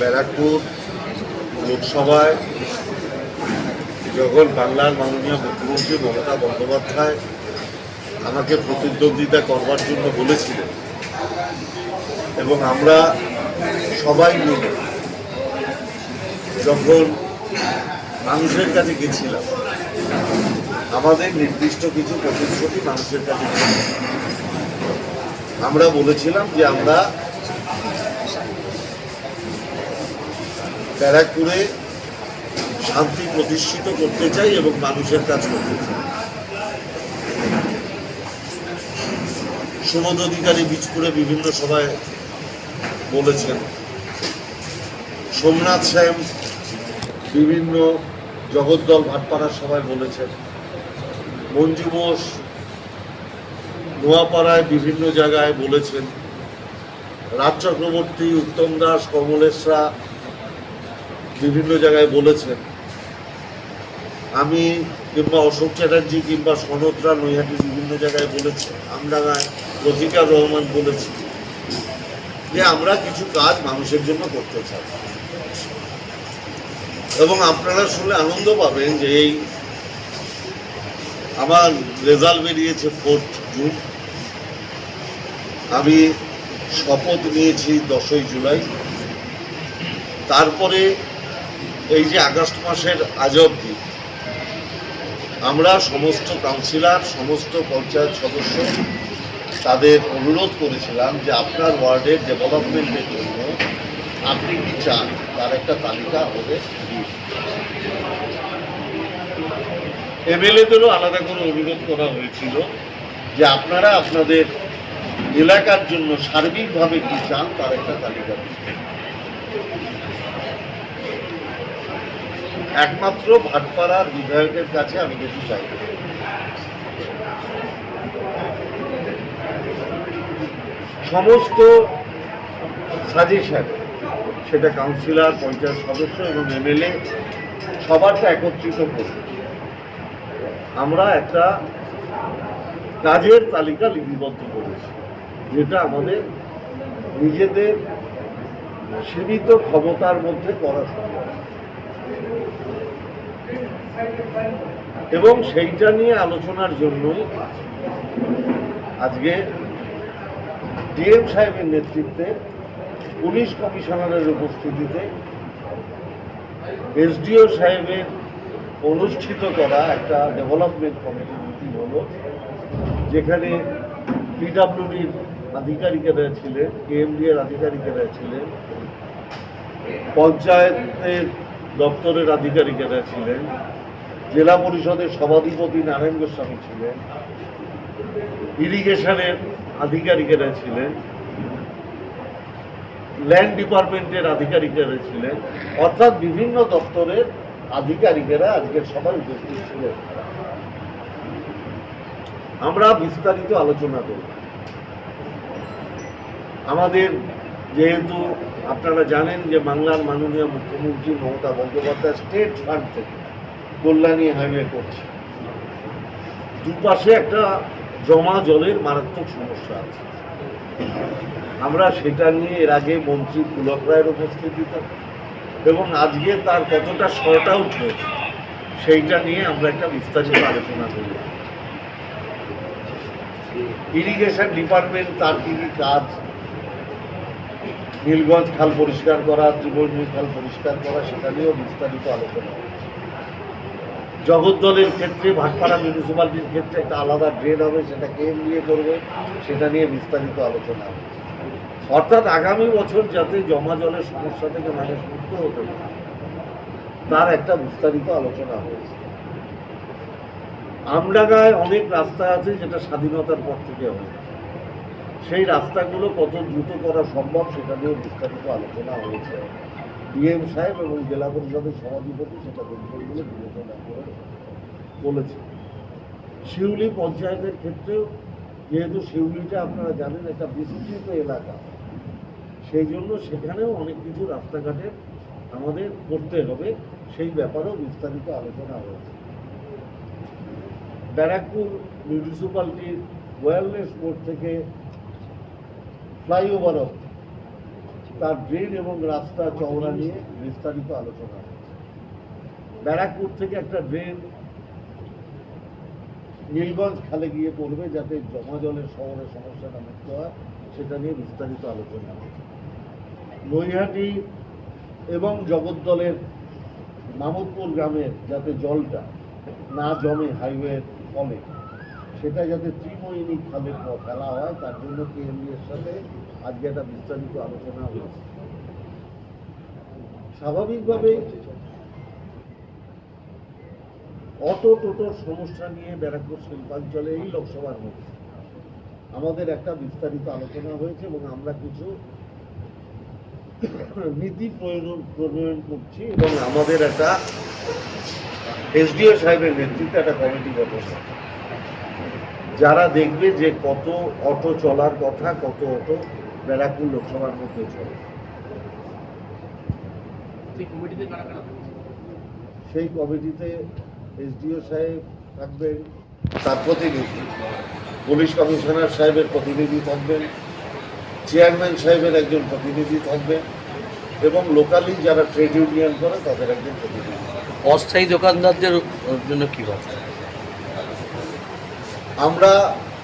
ব্যারাকপুর লোকসভায় যখন বাংলার মাননীয় মুখ্যমন্ত্রী মমতা বন্দ্যোপাধ্যায় আমাকে প্রতিদ্বন্দ্বিতা করবার জন্য বলেছিলেন, এবং আমরা সবাই মিলে যখন মানুষের কাছে গেছিলাম, আমাদের নির্দিষ্ট কিছু প্রতিশ্রুতি মানুষের কাছে আমরা বলেছিলাম যে আমরা ব্যারাকপুরে শান্তি প্রতিষ্ঠিত করতে চাই এবং মানুষের কাজ করতে চাই। সুমন অধিকারী বীজপুরে বিভিন্ন সভায় বলেছেন, সোমনাথ শ্যাম বিভিন্ন জগদ্দল ভাটপাড়ার সভায় বলেছেন, মঞ্জু বোস নোয়াপাড়ায় বিভিন্ন জায়গায় বলেছেন, রাজ চক্রবর্তী, উত্তম দাস কমলেশরা বিভিন্ন জায়গায় বলেছেন। আমি কিংবা অশোক চ্যাটার্জি কিংবা সনদরা নৈহাটি বিভিন্ন জায়গায় বলেছে, আমডাঙ্গায় রফিকার রহমান বলেছে যে আমরা কিছু কাজ মানুষের জন্য করতে চাই। এবং আপনারা শুনলে আনন্দ পাবেন যে এই আমার রেজাল্ট বেরিয়েছে ফোর্থ জুন। আমি শপথ নিয়েছি দশই জুলাই। তারপরে এই যে আগস্ট মাসের আজ অবধি, আমরা সমস্ত কাউন্সিলর, সমস্ত পঞ্চায়েত সদস্য তাদের অনুরোধ করেছিলাম যে আপনার ওয়ার্ডের ডেভেলপমেন্টের জন্য আপনি কি চান, তার একটা তালিকা দিন। এমএলএদেরও আলাদা করে অনুরোধ করা হয়েছিল যে আপনারা আপনাদের এলাকার জন্য সার্বিকভাবে কি চান, তার একটা তালিকা একমাত্র ভাটপাড়ার বিধায়কের কাছে আমি কিছু চাই। সমস্ত সাজেশন, সেটা কাউন্সিলর, পঞ্চায়েত সদস্য এবং এমএলএ সবারটা একত্রিত করে আমরা একটা কাজের তালিকা লিপিবদ্ধ করেছি, যেটা আমাদের নিজেদের সীমিত ক্ষমতার মধ্যে করা সম্ভব। এবং সেইটা নিয়ে আলোচনার জন্যই আজকে ডিএম সাহেবের নেতৃত্বে পুলিশ কমিশনারের উপস্থিতিতে এসডিও সাহেবের অনুষ্ঠিত করা একটা ডেভেলপমেন্ট কমিটি মিটিং হলো, যেখানে পিডাব্লিউডির আধিকারিকেরা ছিলেন কেএমডি এর আধিকারিকেরা ছিলেন, পঞ্চায়েতের দপ্তরের আধিকারিকেরা ছিলেন জেলা পরিষদের সভাধিপতি নারায়ণ গোস্বামী ছিলেন, ইরিগেশনের আধিকারিকেরা ছিলেন, ল্যান্ড ডিপার্টমেন্টের আধিকারিকেরা ছিলেন, অর্থাৎ বিভিন্ন দপ্তরের আধিকারিকেরা আজকের সবাই উপস্থিত ছিলেন। আমরা বিস্তারিত আলোচনা করব। আমাদের যেহেতু আপনারা জানেন যে বাংলার মাননীয় মুখ্যমন্ত্রী মমতা বন্দ্যোপাধ্যায় স্টেট ফান্ড থেকে কল্যাণী হাইওয়ে করছে। দুপাশে একটা জমা জলের মারাত্মক সমস্যা আছে। আমরা সেটা নিয়ে এর আগে মন্ত্রী পুলক রায়ের উপস্থিতিতে এবং আজকে তার কতটা শর্ট আউট হয়েছে, সেইটা নিয়ে আমরা একটা বিস্তারিত আলোচনা করি। ইরিগেশন ডিপার্টমেন্ট তার কি কি কাজ? নীলগঞ্জ খাল পরিষ্কার করা ত্রিবর্ণী খাল পরিষ্কার করা, সেটা নিয়েও বিস্তারিত আলোচনা। জগদ্দলের ক্ষেত্রে, ভাটপাড়া মিউনিসিপ্যালিটির ক্ষেত্রে একটা আলাদা ড্রেন হবে, সেটা কে নিয়ে করবে, সেটা নিয়ে বিস্তারিত আলোচনা হবে। অর্থাৎ আগামী বছর যাতে জমা জলের সমস্যা থেকে মানুষ মুক্ত হতে তার একটা বিস্তারিত আলোচনা হয়েছে। আমডাঙ্গায় অনেক রাস্তা আছে যেটা স্বাধীনতার পর থেকে হয়েছে সেই রাস্তাগুলো কত দ্রুত করা সম্ভব সেটা নিয়ে বিস্তারিত আলোচনা হয়েছে। ডিএম সাহেব এবং জেলা পরিষদের সভাধিপতি সেটা বিষয়গুলো বিবেচনা করে বলেছে। শিউলি পঞ্চায়েতের ক্ষেত্রেও যেহেতু শিউলিটা আপনারা জানেন একটা বিস্তৃত এলাকা, সেই জন্য সেখানেও অনেক কিছু রাস্তাঘাটের আমাদের করতে হবে, সেই ব্যাপারেও বিস্তারিত আলোচনা হয়েছে। ব্যারাকপুর মিউনিসিপ্যালিটির ওয়েলনেস বোর্ড থেকে ফ্লাইওভার অব্দি তার ড্রেন এবং রাস্তা চওড়া নিয়ে বিস্তারিত আলোচনা ব্যারাকপুর থেকে একটা ড্রেন নীলগঞ্জ খালে গিয়ে পড়বে যাতে জমা জলের শহরে সমস্যাটা মুক্ত হয়, সেটা নিয়ে বিস্তারিত আলোচনা নৈহাটি এবং জগদ্দলের মামুদপুর গ্রামের যাতে জলটা না জমে হাইওয়ের ফলে সেটা যাতে ত্রিময়িনী খালে ফেলা হয়, তার জন্য কেএমডিএর সাথে আজকে একটা বিস্তারিত আলোচনা হয়েছে স্বাভাবিকভাবেই অটো টোটোর সমস্যা নিয়ে ব্যারাকপুর শিল্পাঞ্চলে এই লোকসভার মধ্যে আমাদের একটা বিস্তারিত আলোচনা হয়েছে এবং আমরা কিছু নীতি প্রয়োজন প্রণয়ন করছি এবং আমাদের একটা এসডিও সাহেবের নেতৃত্বে একটা কমিটি গঠন। যারা দেখবে যে কত অটো চলার কথা কত অটো ব্যারাকপুর লোকসভার মধ্যে চলে। সেই কমিটিতে কারা কারা থাকছে? সেই কমিটিতে এসডিও সাহেব থাকবেন তার প্রতিনিধি পুলিশ কমিশনার সাহেবের প্রতিনিধি থাকবেন চেয়ারম্যান সাহেবের একজন প্রতিনিধি থাকবেন এবং লোকালি যারা ট্রেড ইউনিয়ন করে তাদের একজন প্রতিনিধি। অস্থায়ী দোকানদারদের জন্য কি কথা আমরা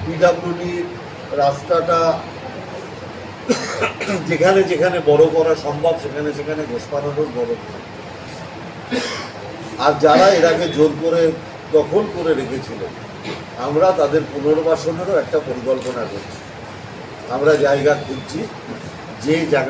পিডাব্লিউডি রাস্তাটা যেখানে যেখানে বড় করা সম্ভব, সেখানে সেখানে ঘোষপানোর বড় করা। আর যারা এর আগে জোর করে, দখল করে রেখেছিল, আমরা তাদের পুনর্বাসনেরও একটা পরিকল্পনা করছি আমরা জায়গা খুঁজছি, যে জায়গা